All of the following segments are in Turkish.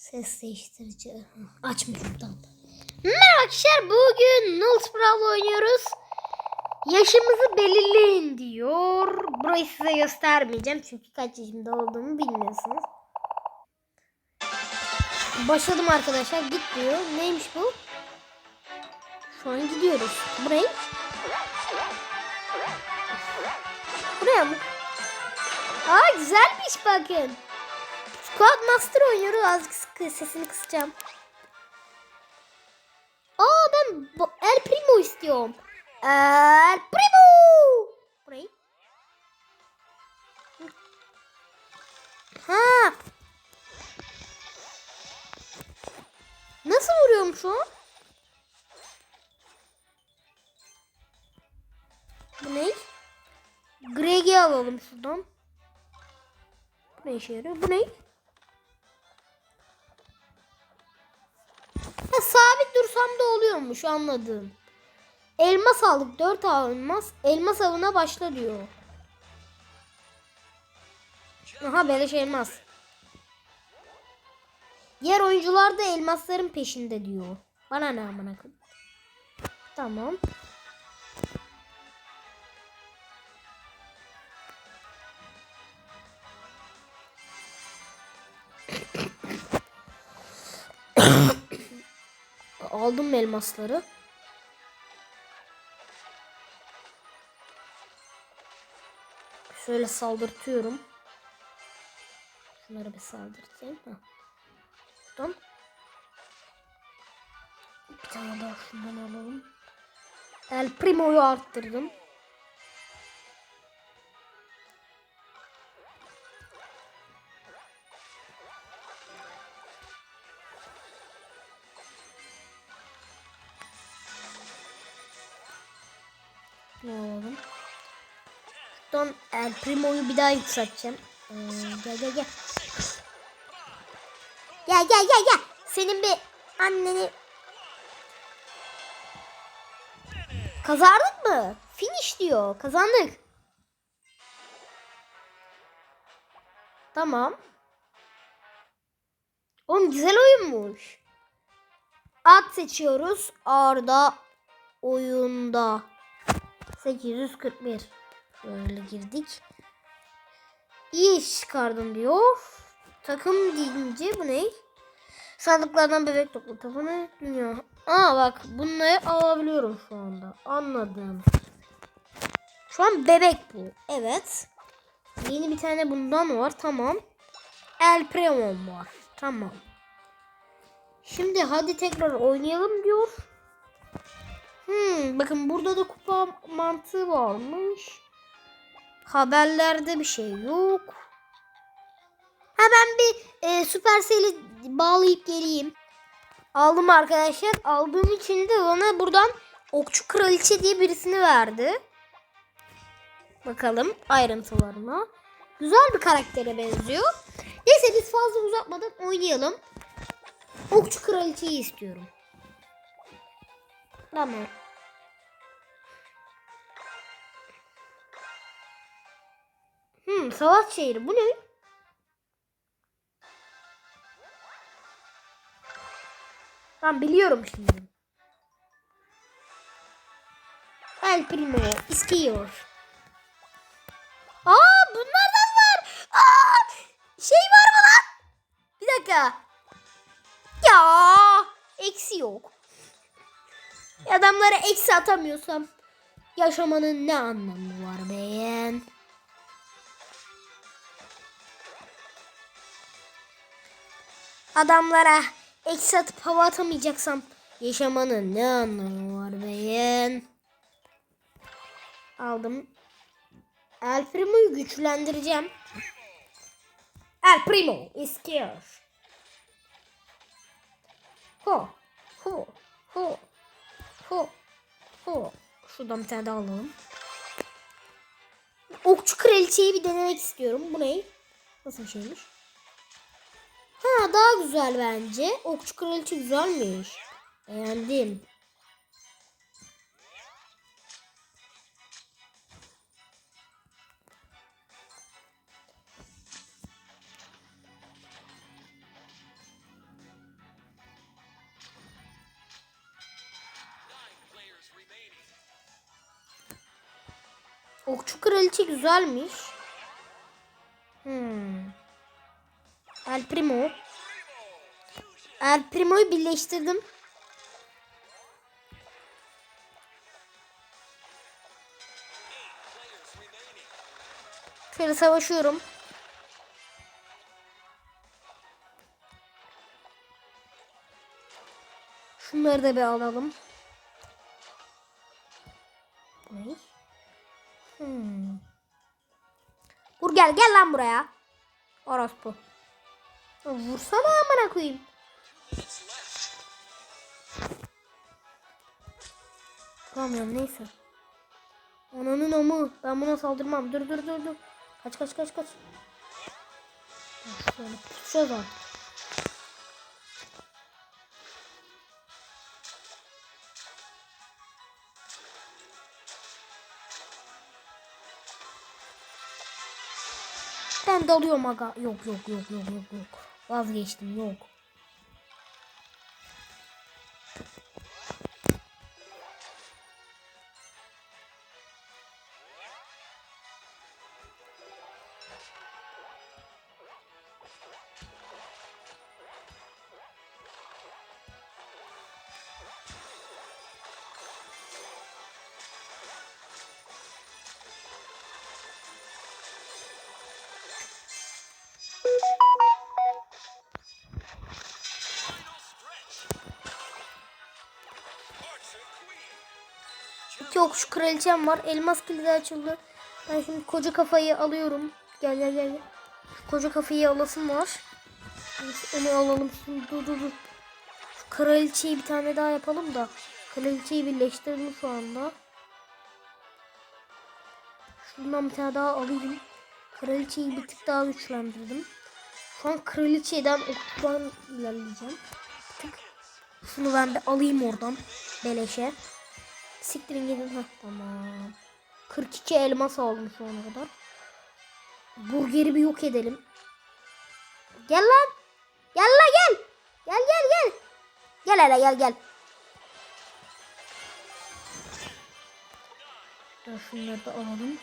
Ses değiştirici. Açmışım tamam. Merhaba arkadaşlar bugün Nulls Brawl oynuyoruz. Yaşımızı belirleyin diyor. Burayı size göstermeyeceğim çünkü kaç yaşımda olduğumu bilmiyorsunuz. Başladım arkadaşlar git diyor. Neymiş bu? Şu an gidiyoruz. Burayı. Buraya mı? Aa güzelmiş bakın. Squad Master oynuyoruz. Azıcık sıkı, sesini kısacağım. Aa ben El Primo istiyorum. El Primo. Burayı. Ha. Nasıl vuruyorum şu? Bu ne? Greg'i alalım şuradan. Bu ne işe yarıyor? Bu ne? Sabit dursam da oluyormuş anladım. Elmas aldık. 4 elmas. Elmas avına başla diyor. Aha beleş elmas. Diğer oyuncular da elmasların peşinde diyor. Bana ne amına. Tamam. Aldım elmasları. Şöyle saldırtıyorum. Şunları bir saldırtayım. Ha. Buradan. Bir tane daha şundan alalım. El Primo'yu arttırdım. Primo'yu bir daha yükselteceğim. Ee, gel gel gel. Gel gel gel gel. Senin bir anneni... Kazandık mı? Finish diyor. Kazandık. Tamam. Oğlum güzel oyunmuş. At seçiyoruz. Arda oyunda. 841. Böyle girdik. İyi iş çıkardım diyor. Takım deyince bu ne? Sandıklardan bebek topla. Tapını dünya. Aa bak bunları alabiliyorum şu anda. Anladım. Şu an bebek bu. Evet. Yeni bir tane bundan var. Tamam. El Premon var. Tamam. Şimdi hadi tekrar oynayalım diyor. Hmm, bakın burada da kupa mantığı varmış. Haberlerde bir şey yok. Ha ben bir e, Supercell'i bağlayıp geleyim. Aldım arkadaşlar. Aldığım için de bana buradan Okçu Kraliçe diye birisini verdi. Bakalım ayrıntılarına. Güzel bir karaktere benziyor. Neyse biz fazla uzatmadan oynayalım. Okçu Kraliçeyi istiyorum. Tamam. Hmm, savaş şehri. Bu ne? Ben biliyorum şimdi. El Primo istiyor. Aa bunlardan var. Aa şey var mı lan? Bir dakika. Ya eksi yok. Adamlara eksi atamıyorsam yaşamanın ne anlamı var beğen? Adamlara eksi atıp hava atamayacaksam yaşamanın ne anlamı var beğen? Aldım. El Primo'yu güçlendireceğim. El Primo is here. Ho, ho, ho, ho, ho. Şuradan bir tane daha alalım. Okçu kraliçeyi bir denemek istiyorum. Bu ne? Nasıl bir şeymiş? Ha daha güzel bence. Okçu kraliçe güzelmiş. Beğendim. Okçu kraliçe güzelmiş. El Primo. El Primo'yu birleştirdim. Şöyle savaşıyorum. Şunları da bir alalım. Ne? Hmm. Vur gel gel lan buraya. Orospu. Vursana amına koyayım. Vuramıyorum neyse. Ananın amı. Ben buna saldırmam. Dur dur dur dur. Kaç kaç kaç kaç. Şöyle tutacağız artık. Ben dalıyorum aga. Yok yok yok yok yok yok. Vazgeçtim yok. İki okçu kraliçem var. Elmas kilidi açıldı. Ben şimdi koca kafayı alıyorum. Gel gel gel. Şu koca kafayı alasım var. Onu alalım şimdi. Dur dur dur. Şu kraliçeyi bir tane daha yapalım da. Kraliçeyi birleştirelim şu anda. Şundan bir tane daha alayım. Kraliçeyi bir tık daha güçlendirdim. Şu an kraliçeden okçudan ilerleyeceğim. Bir tık. Şunu ben de alayım oradan. Beleşe. Siktirin gidin. Heh, tamam. 42 elmas aldım şu ana kadar. Burgeri bir yok edelim. Gel lan. Gel lan gel. Gel gel gel. Gel hele gel gel. Dur şunları da alalım.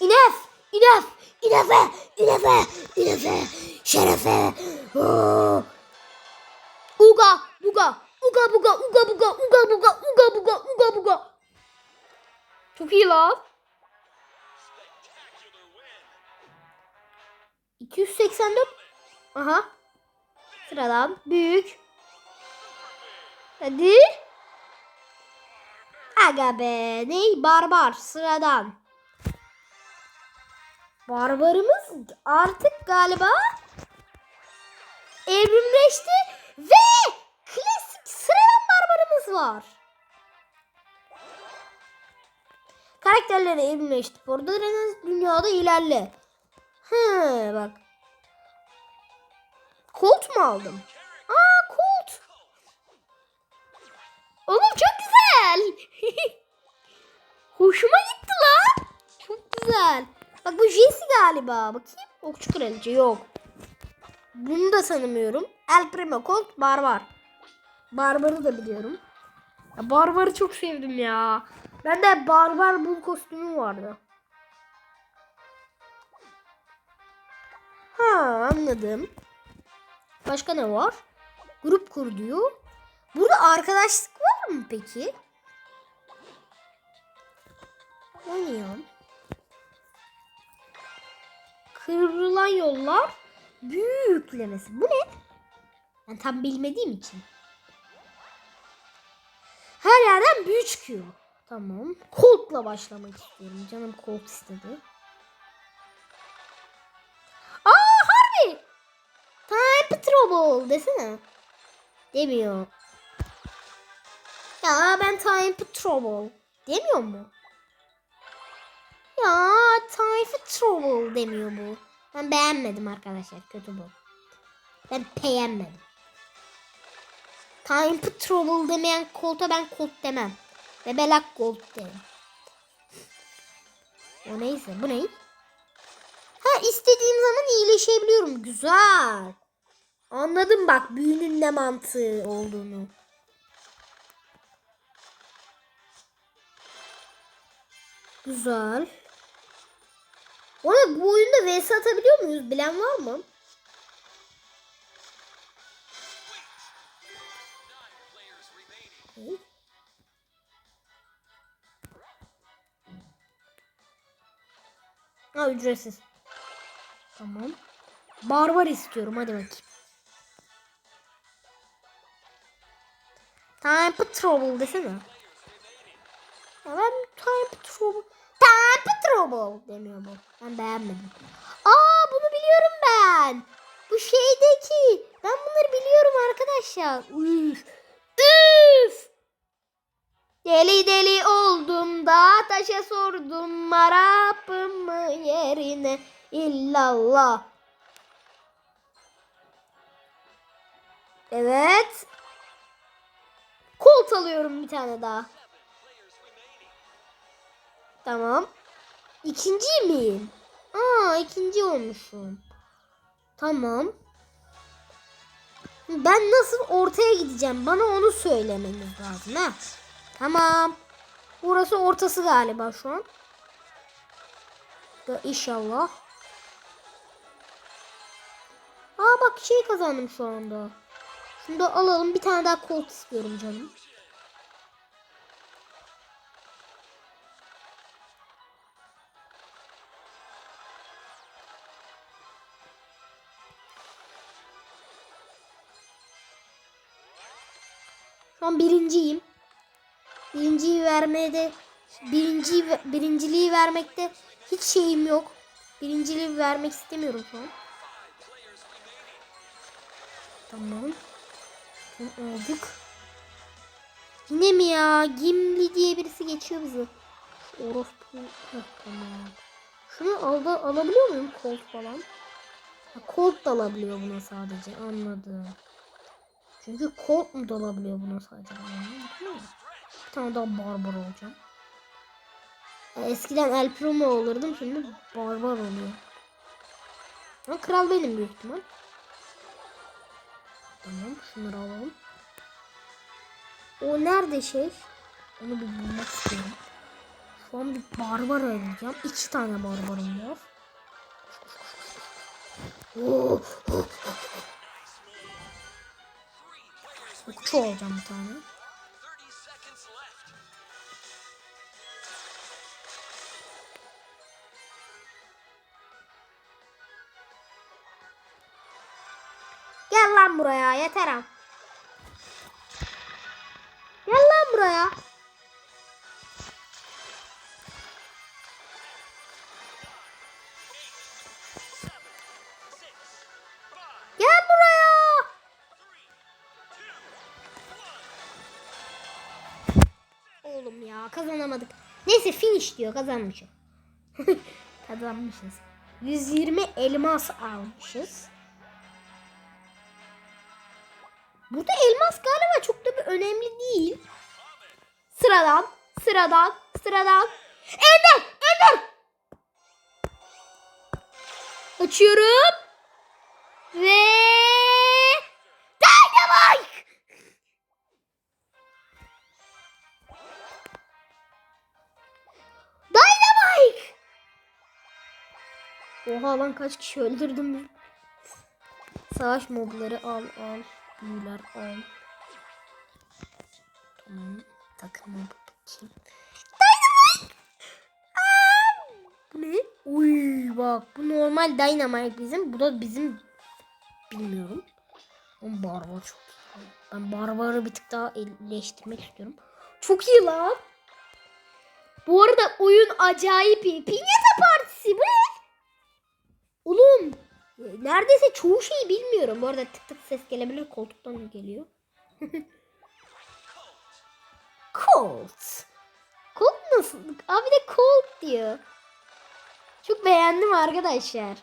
İnef! İnef! İnefe! İnefe! İnefe! Şerefe! Oo! Uga! Buga! Uga buga! Uga buga! Uga buga! Uga buga! Uga buga! Çok iyi lan. 284. Aha. Sıradan büyük. Hadi. Aga be. Ney? Barbar. Sıradan. Barbarımız artık galiba evrimleşti ve klasik sıradan barbarımız var. Karakterleri evrimleşti. Orada dünyada ilerle. He bak. Colt mu aldım? Aa Colt. Oğlum çok güzel. Hoşuma gitti lan. Çok güzel. Bak bu Jesse galiba. Bakayım. Okçu kraliçe yok. Bunu da tanımıyorum. El Primo Colt Barbar. Barbar'ı da biliyorum. Ya Barbar'ı çok sevdim ya. Bende Barbar bul kostümü vardı. Ha anladım. Başka ne var? Grup kur diyor. Burada arkadaşlık var mı peki? Oynayalım. Kırılan yollar büyüklemesi. Bu ne? Ben tam bilmediğim için. Her yerden büyü çıkıyor. Tamam. Colt'la başlamak istiyorum. Canım Colt istedi. Aa harbi. Time Trouble desene. Demiyor. Ya ben Time Trouble. Demiyor mu? Ya Time Trouble demiyor bu. Ben beğenmedim arkadaşlar. Kötü bu. Ben beğenmedim. Time Trouble demeyen Colt'a ben Colt demem. Bebelak Colt derim. O neyse. Bu ne? Ha istediğim zaman iyileşebiliyorum. Güzel. Anladım bak büyünün ne mantığı olduğunu. Güzel. Arada bu oyunda vs atabiliyor muyuz? Bilen var mı? Ha ücretsiz. Tamam. Barbar istiyorum hadi bakayım. Time Patrol desene. Ya ben Time Patrol Time Patrol demiyor bu. Ben beğenmedim. Aa bunu biliyorum ben. Bu şeydeki. Ben bunları biliyorum arkadaşlar. Üf. Üf. Deli deli oldum da taşa sordum marapımı yerine illallah. Evet. Kolt alıyorum bir tane daha. Tamam. İkinci miyim? Aa ikinci olmuşum. Tamam. Ben nasıl ortaya gideceğim? Bana onu söylemeniz lazım ha. Tamam. Burası ortası galiba şu an. Da inşallah. Aa bak şey kazandım şu anda. Şunu da alalım. Bir tane daha kolt istiyorum canım. Şu an birinciyim. Birinciyi vermeye de birinci birinciliği vermekte hiç şeyim yok. Birinciliği vermek istemiyorum şu an. Tamam. Aldık. Yine mi ya? Gimli diye birisi geçiyor bizi. Orospu. Tamam. Şunu alda, alabiliyor muyum? Colt falan. Ha, Colt da alabiliyor buna sadece. Anladım. Çünkü Colt mu da alabiliyor buna sadece? Anladım. Bir tane daha barbar olacağım. Eskiden El Primo olurdum. Şimdi barbar oluyor. Ama kral benim büyük ihtimal. Tamam şunları alalım. O nerede şey? Onu bir bulmak istiyorum. Şu an bir barbar arayacağım. İki tane barbarım var. Okçu olacağım bir tane. Gel lan buraya yeter ha. Gel lan buraya. Kazanamadık. Neyse finish diyor kazanmışım. Kazanmışız. 120 elmas almışız. Burada elmas galiba çok da bir önemli değil. Sıradan, sıradan, sıradan. Ender, Ender. Açıyorum. Ve Dynamite. Oha lan kaç kişi öldürdüm ben. Savaş mobları al al. Büyüler al. Tamam. Takımı bakayım. Dynamite! Aa! Bu ne? Uy bak bu normal Dynamite bizim. Bu da bizim bilmiyorum. Ama barbar çok iyi. Ben barbarı bir tık daha iyileştirmek istiyorum. Çok iyi lan. Bu arada oyun acayip iyi. Pinyata partisi bu ne? Neredeyse çoğu şeyi bilmiyorum. Bu arada tık tık ses gelebilir. Koltuktan geliyor. Colt. Colt nasıl? Abi de Colt diyor. Çok beğendim arkadaşlar.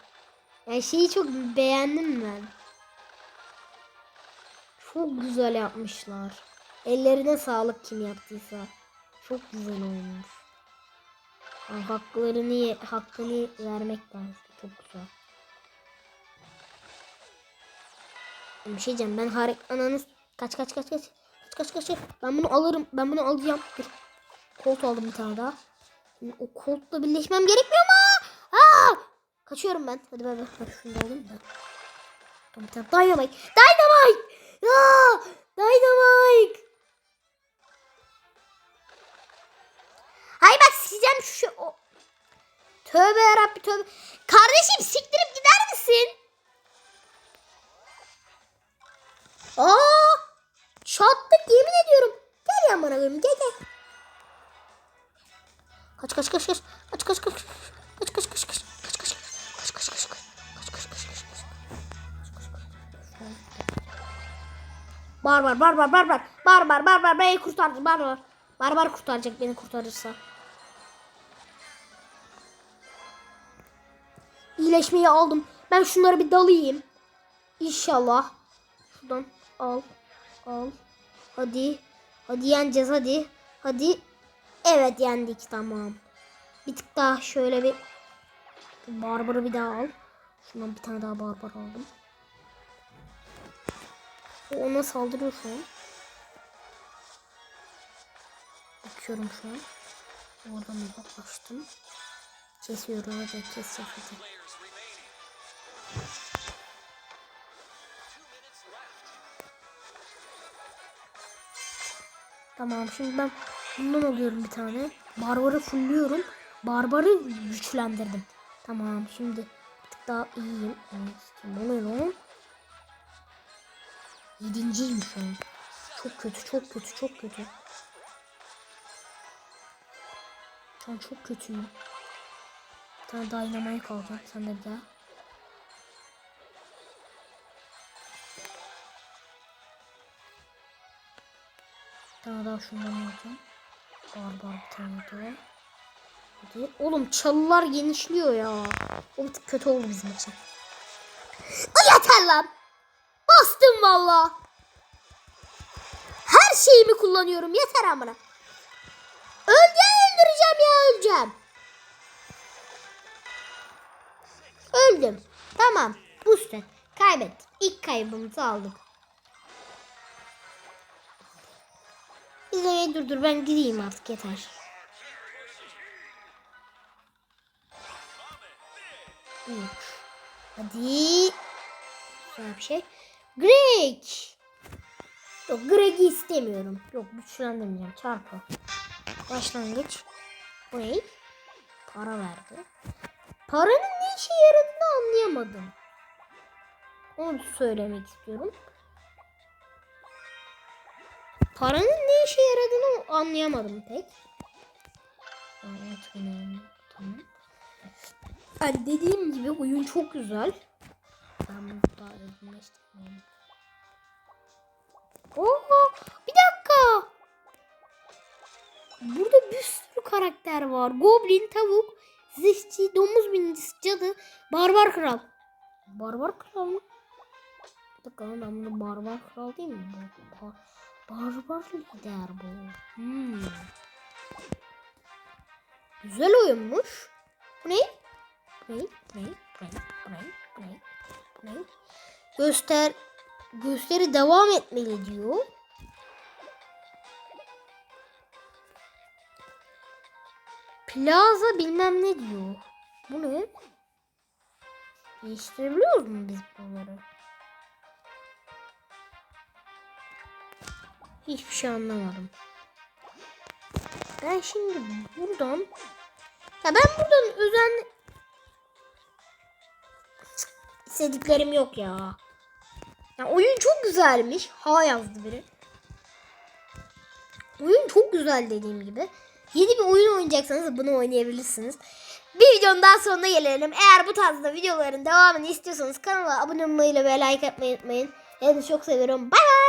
Yani şeyi çok beğendim ben. Çok güzel yapmışlar. Ellerine sağlık kim yaptıysa. Çok güzel olmuş. Yani haklarını hakkını vermek lazım. Çok güzel. Bir şey diyeceğim ben harik ananız kaç kaç kaç kaç. Kaç kaç kaç. Ben bunu alırım. Ben bunu alacağım. Dur. Kolt aldım bir tane daha. Şimdi o koltla birleşmem gerekmiyor mu? Aa! Kaçıyorum ben. Hadi bay bay. Bak şunu da alayım da. Tamam tamam. Dynamite. Dynamite. Aa! Dynamite. Hay bak sikeceğim şu. O... Tövbe yarabbi tövbe. Kardeşim siktirip Aa! Çattık yemin ediyorum. Gel ya bana gel gel. Kaç kaç kaç kaç. Kaç kaç kaç. Kaç kaç kaç kaç. Kaç kaç kaç. Kaç kaç kaç kaç. Kaç kaç kaç kaç. Barbar barbar barbar. Barbar barbar beni kurtardı barbar. Barbar kurtaracak beni kurtarırsa. İyileşmeyi aldım. Ben şunları bir dalayım. İnşallah. Şuradan al. Al. Hadi. Hadi yeneceğiz hadi. Hadi. Evet yendik tamam. Bir tık daha şöyle bir barbarı bir daha al. Şundan bir tane daha barbar aldım. Ona saldırıyor şu an. Bakıyorum şu an. Oradan uzaklaştım. Kesiyorum hadi kes hadi. Tamam şimdi ben bundan alıyorum bir tane. Barbarı fulluyorum. Barbarı güçlendirdim. Tamam şimdi bir tık daha iyiyim. Evet, bu ne lan? Yedinciyim şu an. Çok kötü çok kötü çok kötü. Şu an çok kötüyüm. Bir tane daha inamaya kalacağım. Sen de bir daha. Daha şundan alacağım. Barbar bir tane daha. Hadi. Oğlum çalılar genişliyor ya. O bir tık kötü oldu bizim için. O yeter lan. Bastım valla. Her şeyimi kullanıyorum. Yeter amına. Öleceğim öldüreceğim ya öleceğim. Öldüm. Tamam. Set. Kaybettik. İlk kaybımızı aldık. İzlemeyi durdur. Ben gideyim artık yeter. Üç. Hadi. Güzel bir şey. Greg. Yok Greg'i istemiyorum. Yok güçlendirmeyeceğim. Çarpı. Başlangıç. Greg. Para verdi. Paranın ne işe yaradığını anlayamadım. Onu söylemek istiyorum. Paranın ne işe yaradığını anlayamadım pek. Yani dediğim gibi oyun çok güzel. Ben. Oo, bir dakika. Burada bir sürü karakter var. Goblin, tavuk, zırhçı, domuz binicisi, cadı, barbar kral. Barbar kral mı? Bir ben bunu barbar kral değil mi? Bu? Bar barbar lider bu. Hmm. Güzel oyunmuş. Bu ne? Ne? Ne? Ne? Ne? Ne? Ne? Göster gösteri devam etmeli diyor. Plaza bilmem ne diyor. Bu ne? Değiştirebiliyoruz mu biz bunları? Hiçbir şey anlamadım. Ben şimdi buradan ya ben buradan özen istediklerim yok ya. Ya oyun çok güzelmiş. Ha yazdı biri. Oyun çok güzel dediğim gibi. Yeni bir oyun oynayacaksanız bunu oynayabilirsiniz. Bir videonun daha sonuna gelelim. Eğer bu tarzda videoların devamını istiyorsanız kanala abone olmayı ve like atmayı unutmayın. Hepinizi çok seviyorum. Bay bay.